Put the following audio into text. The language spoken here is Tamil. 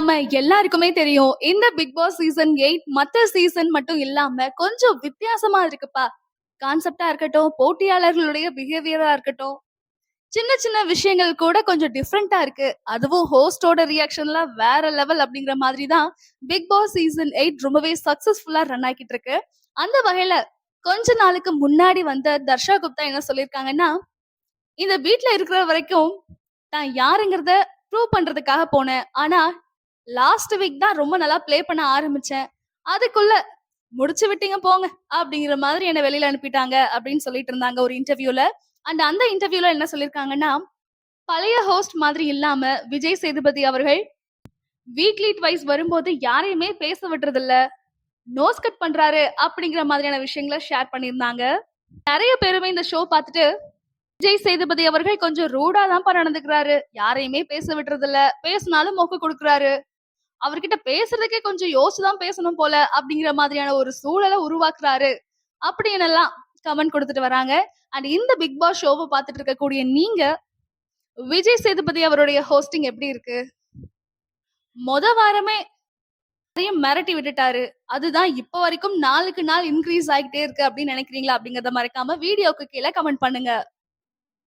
நம்ம எல்லாருக்குமே தெரியும் இந்த பிக் பாஸ் சீசன் எயிட் மத்த சீசன் மட்டும் இல்லாம கொஞ்சம் வித்தியாசமா இருக்குப்பா. கான்செப்டா இருக்கட்டும் போட்டியாளர்களுடைய பிஹேவியரா இருக்கட்டும் சின்ன சின்ன விஷயங்கள் கூட கொஞ்சம் டிஃப்ரெண்டா இருக்கு. அதுவும் ஹோஸ்டோட ரியாக்ஷன்ல வேற லெவல் அப்படிங்கிற மாதிரி தான் பிக் பாஸ் சீசன் எயிட் ரொம்பவே சக்சஸ்ஃபுல்லா ரன் ஆகிட்டு இருக்கு. அந்த வகையில கொஞ்ச நாளுக்கு முன்னாடி வந்த தர்ஷா குப்தா என்ன சொல்லியிருக்காங்கன்னா இந்த வீட்டுல இருக்கிற வரைக்கும் நான் யாருங்கிறத ப்ரூவ் பண்றதுக்காக போனேன். ஆனா லாஸ்ட் வீக் தான் ரொம்ப நல்லா ப்ளே பண்ண ஆரம்பிச்சேன். அதுக்குள்ள முடிச்சு விட்டீங்க போங்க அப்படிங்கிற மாதிரி என்ன வெளியில அனுப்பிட்டாங்க அப்படின்னு சொல்லிட்டு இருந்தாங்க ஒரு இன்டர்வியூல அண்ட் அந்த இன்டர்வியூல என்ன சொல்லியிருக்காங்கன்னா பழைய ஹோஸ்ட் மாதிரி இல்லாம விஜய் சேதுபதி அவர்கள் வீக்லி ட்வைஸ் வரும்போது யாரையுமே பேச விடுறது இல்ல நோஸ் கட் பண்றாரு அப்படிங்கிற மாதிரியான விஷயங்களை ஷேர் பண்ணியிருந்தாங்க. நிறைய பேருமே இந்த ஷோ பார்த்துட்டு விஜய் சேதுபதி அவர்கள் கொஞ்சம் ரூடா தான் நடந்துக்கிறாரு. யாரையுமே பேச விடுறது இல்ல பேசினாலும் மொக்க கொடுக்குறாரு. அவர்கிட்ட பேசுறதுக்கே கொஞ்சம் யோசிச்சுதான் பேசணும் போல அப்படிங்கிற மாதிரியான ஒரு சூழலை உருவாக்குறாரு அப்படின்னு எல்லாம் கமெண்ட் கொடுத்துட்டு வராங்க. அண்ட் இந்த பிக் பாஸ் ஷோவை பார்த்துட்டு இருக்கக்கூடிய நீங்க விஜய் சேதுபதி அவருடைய ஹோஸ்டிங் எப்படி இருக்கு? மொத வாரமே நிறைய மிரட்டி விட்டுட்டாரு. அதுதான் இப்போ வரைக்கும் நாளுக்கு நாள் இன்க்ரீஸ் ஆகிட்டே இருக்கு அப்படின்னு நினைக்கிறீங்களா அப்படிங்கறத மறக்காம வீடியோக்கு கீழே கமெண்ட் பண்ணுங்க.